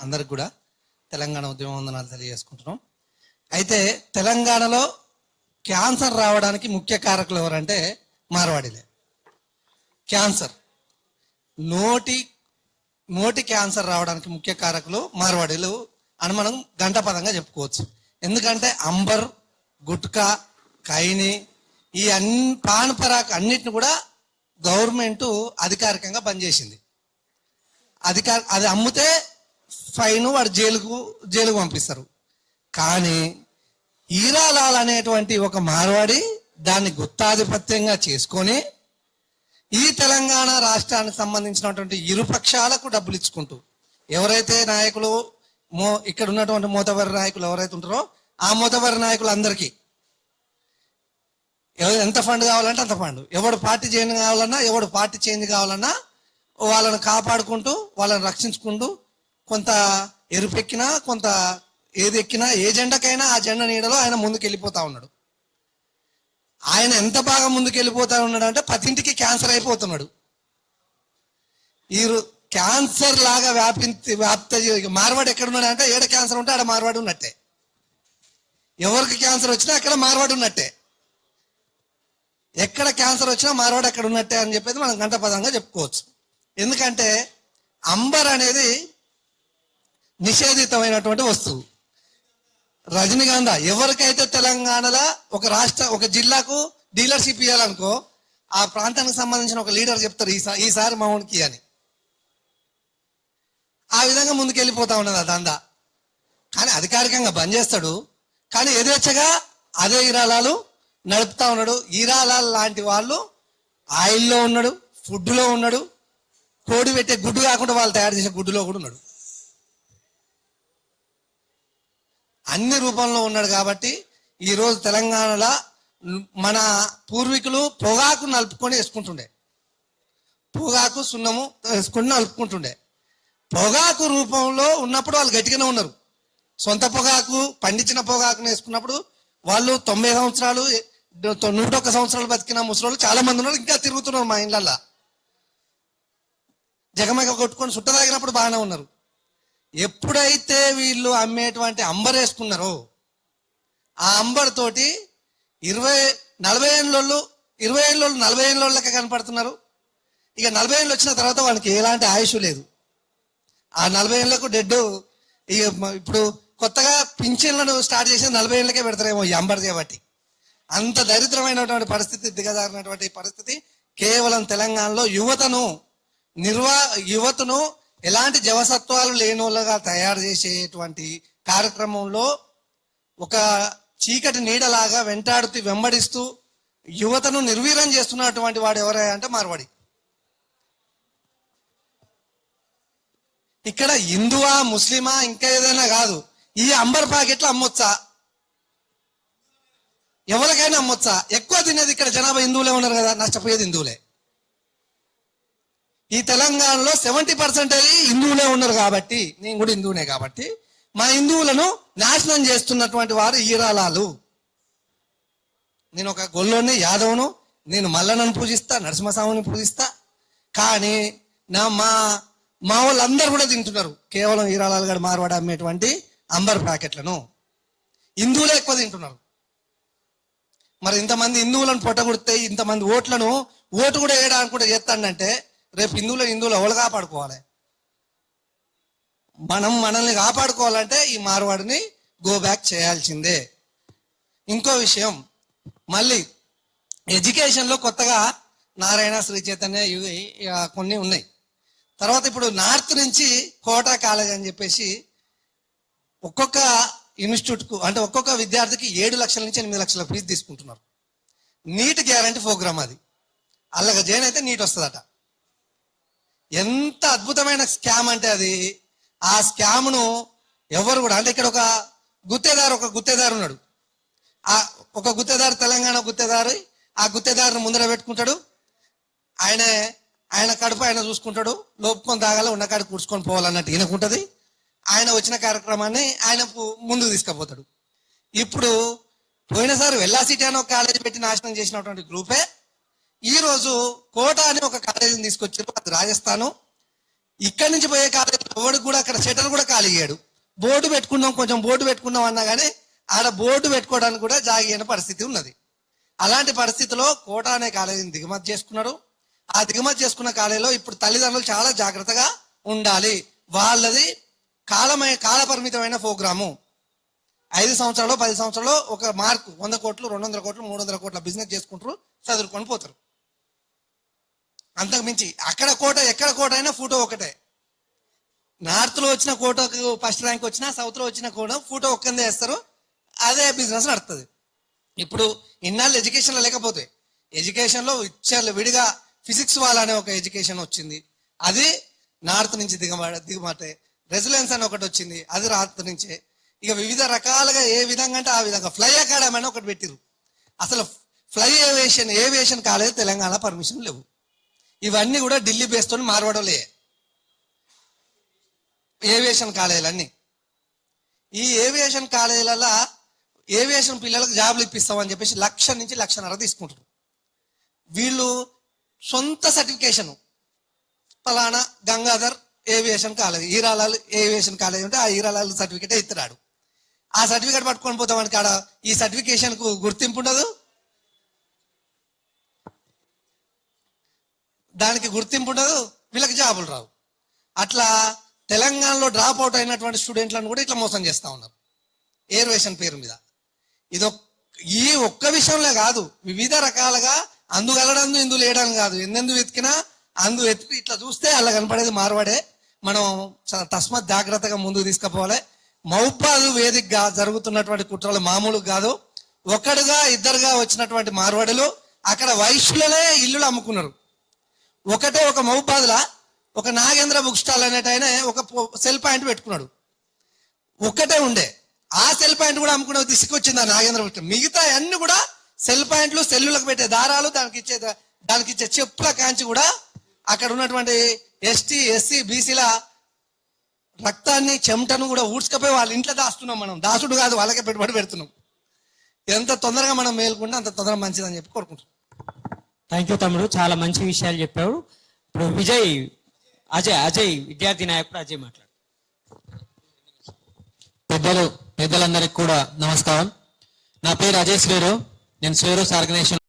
అందరికి కూడా తెలంగాణ ఉద్యమ వందనాలు తెలియజేసుకుంటున్నాం. అయితే తెలంగాణలో క్యాన్సర్ రావడానికి ముఖ్య కారకులు ఎవరంటే మార్వాడిలే. క్యాన్సర్. నోటి నోటి క్యాన్సర్ రావడానికి ముఖ్య కారకులు మార్వాడీలు అని మనం గంటపదంగా చెప్పుకోవచ్చు. ఎందుకంటే అంబర్ గుట్కా కైని ఈ అన్ని పాన్పరాక్ అన్నిటిని కూడా గవర్నమెంట్ అధికారికంగా బంద్ చేసింది అధికార అది అమ్మితే ఫైన్ వాడు జైలుకు జైలుకు పంపిస్తారు. కానీ ఈరాలాల్ అనేటువంటి ఒక మార్వాడి దాన్ని గుత్తాధిపత్యంగా చేసుకొని ఈ తెలంగాణ రాష్ట్రానికి సంబంధించినటువంటి ఇరుపక్షాలకు డబ్బులు ఇచ్చుకుంటూ ఎవరైతే నాయకులు మో ఇక్కడ ఉన్నటువంటి మూతవరి నాయకులు ఎవరైతే ఉంటారో ఆ మూతవరి నాయకులు అందరికీ ఎంత ఫండ్ కావాలంటే అంత ఫండ్. ఎవడు పార్టీ చేంజ్ కావాలన్నా ఎవడు పార్టీ చేంజ్ కావాలన్నా వాళ్ళని కాపాడుకుంటూ వాళ్ళని రక్షించుకుంటూ కొంత ఎరుపెక్కినా కొంత ఏది ఎక్కినా ఏ జెండకైనా ఆ జెండా నీడలో ఆయన ముందుకు వెళ్ళిపోతా ఉన్నాడు. ఆయన ఎంత బాగా ముందుకు వెళ్ళిపోతా ఉన్నాడు అంటే పతింటికి క్యాన్సర్ అయిపోతున్నాడు. ఈ క్యాన్సర్ లాగా వ్యాపించి వ్యాప్త మార్వాడు ఎక్కడున్నాడు అంటే ఏడ క్యాన్సర్ ఉంటే ఆడ మార్వాడు ఉన్నట్టే. ఎవరికి క్యాన్సర్ వచ్చినా అక్కడ మార్వాడు ఉన్నట్టే. ఎక్కడ క్యాన్సర్ వచ్చినా మార్వాడు అక్కడ ఉన్నట్టే అని చెప్పేది మనం గంటపదంగా చెప్పుకోవచ్చు. ఎందుకంటే అంబర్ అనేది నిషేధితమైనటువంటి వస్తువు. రజనీగంధ ఎవరికైతే తెలంగాణలో ఒక రాష్ట్ర ఒక జిల్లాకు డీలర్షిప్ ఇవ్వాలనుకో ఆ ప్రాంతానికి సంబంధించిన ఒక లీడర్ చెప్తారు ఈసారి ఈసారి మా అని ఆ విధంగా ముందుకు వెళ్ళిపోతా ఉన్నది ఆ దందా. కానీ అధికారికంగా బంద్ చేస్తాడు. కానీ యథేచ్ఛగా అదే ఇరాలాలు నడుపుతా ఉన్నాడు. ఇరాలాలు లాంటి వాళ్ళు ఆయిల్లో ఉన్నాడు ఫుడ్లో ఉన్నాడు. కోడి పెట్టే గుడ్డు కాకుండా వాళ్ళు తయారు చేసే గుడ్డులో కూడా ఉన్నాడు. అన్ని రూపంలో ఉన్నాడు కాబట్టి ఈరోజు తెలంగాణలో మన పూర్వీకులు పొగాకు నలుపుకొని వేసుకుంటుండే. పొగాకు సున్నము వేసుకొని నలుపుకుంటుండే. పొగాకు రూపంలో ఉన్నప్పుడు వాళ్ళు గట్టిగానే ఉన్నారు. సొంత పొగాకు పండించిన పొగాకును వేసుకున్నప్పుడు వాళ్ళు తొంభై సంవత్సరాలు నూట ఒక్క సంవత్సరాలు బతికిన ముసలోళ్ళు చాలా మంది ఉన్నారు ఇంకా తిరుగుతున్నారు మా ఇళ్ళల్లో జగమగ కొట్టుకొని చుట్ట తాగినప్పుడు బాగానే ఉన్నారు. ఎప్పుడైతే వీళ్ళు అమ్మేటువంటి అంబర్ వేసుకున్నారో ఆ అంబర్ తోటి ఇరవై నలభై ఏళ్ళు ఇరవై ఏళ్ళు నలభై ఏళ్ళోళ్ళకే కనపడుతున్నారు. ఇక నలభై ఏళ్ళు వచ్చిన తర్వాత వాళ్ళకి ఎలాంటి ఆయుష్ లేదు. ఆ నలభై ఏళ్ళకు డెడ్ ఇక ఇప్పుడు కొత్తగా పింఛన్లను స్టార్ట్ చేసి నలభై ఏళ్ళకే పెడతారేమో ఈ అంబర్ కాబట్టి. అంత దరిద్రమైనటువంటి పరిస్థితి దిగజారినటువంటి పరిస్థితి కేవలం తెలంగాణలో యువతను నిర్వా యువతను ఎలాంటి జవసత్వాలు లేనోళ్ళగా తయారు చేసేటువంటి కార్యక్రమంలో ఒక చీకటి నీడలాగా వెంటాడుతూ వెంబడిస్తూ యువతను నిర్వీర్యం చేస్తున్నటువంటి వాడు ఎవరే అంటే మార్వాడి. ఇక్కడ హిందువా ముస్లిమా ఇంకా ఏదైనా కాదు. ఈ అంబర్ ప్యాకెట్లు అమ్మొచ్చా? ఎవరికైనా అమ్మొచ్చా? ఎక్కువ తినేది ఇక్కడ జనాభా హిందువులే ఉన్నారు కదా నష్టపోయేది హిందువులే. ఈ తెలంగాణలో సెవెంటీ పర్సెంటేజ్ హిందువులే ఉన్నారు కాబట్టి నేను కూడా హిందువునే కాబట్టి మా హిందువులను నాశనం చేస్తున్నటువంటి వారు ఈరాళాలు నేను ఒక గొల్లోని యాదవ్ను నేను మల్లనను పూజిస్తా నరసింహస్వామిని పూజిస్తా కానీ నా మా మా వాళ్ళందరూ కూడా తింటున్నారు. కేవలం ఈరాళాలు గడ మార్వాడ అమ్మేటువంటి అంబర్ ప్యాకెట్లను. హిందువులే ఎక్కువ తింటున్నారు. మరి ఇంతమంది హిందువులను పొట్టగొడితే ఇంతమంది ఓట్లను ఓటు కూడా వేయడానికి కూడా చేస్తాడంటే రేపు హిందువులు హిందువులు ఎవరు కాపాడుకోవాలి? మనం మనల్ని కాపాడుకోవాలంటే ఈ మార్వాడిని గో బ్యాక్ చేయాల్సిందే. ఇంకో విషయం మళ్ళీ ఎడ్యుకేషన్లో కొత్తగా నారాయణ శ్రీ చైతన్య ఇవి ఇక కొన్ని ఉన్నాయి. తర్వాత ఇప్పుడు నార్త్ నుంచి కోటా కాలేజ్ అని చెప్పేసి ఒక్కొక్క ఇన్స్టిట్యూట్కు అంటే ఒక్కొక్క విద్యార్థికి ఏడు లక్షల నుంచి ఎనిమిది లక్షల ఫీజు తీసుకుంటున్నారు. నీట్ గ్యారంటీ ప్రోగ్రామ్ అది. అలాగ జైన్ అయితే నీట్ వస్తుందట. ఎంత అద్భుతమైన స్కామ్ అంటే అది. ఆ స్కామ్ను ఎవరు కూడా అంటే ఇక్కడ ఒక గుత్తేదారు ఒక గుత్తేదారు ఉన్నాడు. ఆ ఒక గుత్తేదారు తెలంగాణ గుత్తేదారు ఆ గుత్తేదారుని ముందర పెట్టుకుంటాడు. ఆయన ఆయన కడుపు ఆయన చూసుకుంటాడు. లోపుకొని తాగాలి ఉన్న కాడ కూర్చుకొని పోవాలన్నట్టు ఈయనకుంటుంది ఆయన వచ్చిన కార్యక్రమాన్ని ఆయన ముందు ముందుకు తీసుకుపోతాడు. ఇప్పుడు పోయినసారి వెల్లా సిటీ అని ఒక కాలేజీ పెట్టి నాశనం చేసినటువంటి గ్రూపే ఈ రోజు కోట అని ఒక కాలేజీని తీసుకొచ్చారు అది రాజస్థాను. ఇక్కడి నుంచి పోయే కాలేజీలో ఎవడు కూడా అక్కడ సెటర్ కూడా ఖాళీ అయ్యాడు బోర్డు పెట్టుకుందాం కొంచెం బోర్డు పెట్టుకుందాం అన్నా కానీ ఆడ బోర్డు పెట్టుకోవడానికి కూడా జాగిన పరిస్థితి ఉన్నది. అలాంటి పరిస్థితిలో కోట అనే కాలేజీని దిగుమతి చేసుకున్నాడు. ఆ దిగుమతి చేసుకున్న కాలేజీలో ఇప్పుడు తల్లిదండ్రులు చాలా జాగ్రత్తగా ఉండాలి. వాళ్ళది కాలమై కాలపరిమితమైన ప్రోగ్రాము. ఐదు సంవత్సరాలు పది సంవత్సరాలు ఒక మార్కు వంద కోట్లు రెండు వందల కోట్లు మూడు వందల కోట్ల బిజినెస్ చేసుకుంటారు చదువుకొని పోతారు. అంతకు మించి అక్కడ కోట ఎక్కడ కోట అయినా ఫోటో ఒకటే నార్త్లో వచ్చిన కోటకు ఫస్ట్ ర్యాంక్ వచ్చినా సౌత్లో వచ్చిన కోట ఫోటో ఒక్కందే వేస్తారు. అదే బిజినెస్ నడుస్తుంది ఇప్పుడు ఇన్నాళ్ళు ఎడ్యుకేషన్లో లేకపోతే ఎడ్యుకేషన్లో ఇచ్చారు విడిగా ఫిజిక్స్ వాళ్ళనే ఒక ఎడ్యుకేషన్ వచ్చింది. అది నార్త్ నుంచి దిగమ దిగమాటే. రెసిలెన్స్ అని ఒకటి వచ్చింది అది నార్త్ నుంచే. ఇక వివిధ రకాలుగా ఏ విధంగా అంటే ఆ విధంగా. ఫ్లై అకాడమీ అని ఒకటి పెట్టిరు అసలు fly aviation aviation college Telangana permission లేవు. ఇవన్నీ కూడా ఢిల్లీ బేస్తో మార్వడలే. ఏవియేషన్ కాలేజీలన్నీ ఈ ఏవియేషన్ కాలేజీలలో ఏవియేషన్ పిల్లలకు జాబులు ఇప్పిస్తామని చెప్పేసి లక్ష నుంచి లక్షన్నర తీసుకుంటారు వీళ్ళు సొంత సర్టిఫికేషన్ పలానా Gangadhar aviation college Hiralal aviation college ఉంటే ఆ ఈరాలాల్ సర్టిఫికేట్ ఇస్తున్నాడు ఆ సర్టిఫికేట్ పట్టుకొని పోతామని కాడ ఈ సర్టిఫికేషన్కు గుర్తింపు ఉండదు? దానికి గుర్తింపు ఉండదు వీళ్ళకి జాబులు రావు. అట్లా తెలంగాణలో డ్రాప్ అవుట్ అయినటువంటి స్టూడెంట్లను కూడా ఇట్లా మోసం చేస్తూ ఉన్నారు. ఏర్వేషన్ పేరు మీద. ఇది ఈ ఒక్క విషయంలో కాదు వివిధ రకాలుగా అందుగలడందు ఇందు లేయడం కాదు. ఎందెందు వెతికినా అందు వెతికి ఇట్లా చూస్తే అలా కనపడేది మార్వాడే. మనం తస్మత్ జాగ్రత్తగా ముందుకు తీసుకుపోవాలి. మౌపాలు వేదికగా జరుగుతున్నటువంటి కుట్రలు మామూలు కాదు. ఒకడుగా ఇద్దరుగా వచ్చినటువంటి మార్వాడులు అక్కడ వైశ్యులనే ఇల్లులు అమ్ముకున్నారు. ఒకటే ఒక మౌపాదుల ఒక నాగేంద్ర బుక్ స్టాల్ అనేట ఒక సెల్ పాయింట్ పెట్టుకున్నాడు. ఒక్కటే ఉండే. ఆ సెల్ పాయింట్ కూడా అమ్ముకునే తీసుకొచ్చింది ఆ నాగేంద్ర బుక్ స్టాల్. మిగతా అన్ని కూడా సెల్ పాయింట్లు సెల్లులకు పెట్టే దారాలు దానికి ఇచ్చే దానికి ఇచ్చే చెప్పుల కాంచి కూడా అక్కడ ఉన్నటువంటి ఎస్టీ ఎస్సీ బీసీల రక్తాన్ని చెమటను కూడా ఊడ్చుకపోయి వాళ్ళ ఇంట్లో దాస్తున్నాం మనం. దాసుడు కాదు వాళ్ళకే పెట్టుబడి పెడుతున్నాం. ఎంత తొందరగా మనం మేలుకుంటే అంత తొందరగా మంచిదని చెప్పి కోరుకుంటున్నాం. థ్యాంక్ యూ తమ్ముడు. చాలా మంచి విషయాలు చెప్పావు. ఇప్పుడు విజయ్ అజయ్ అజయ్ విద్యార్థి నాయకుడు అజయ్ మాట్లాడు. పెద్దలు పెద్దలందరికీ కూడా నమస్కారం. నా పేరు అజయ్ శ్రీరు నేను స్వేరోస్ ఆర్గనైజేషన్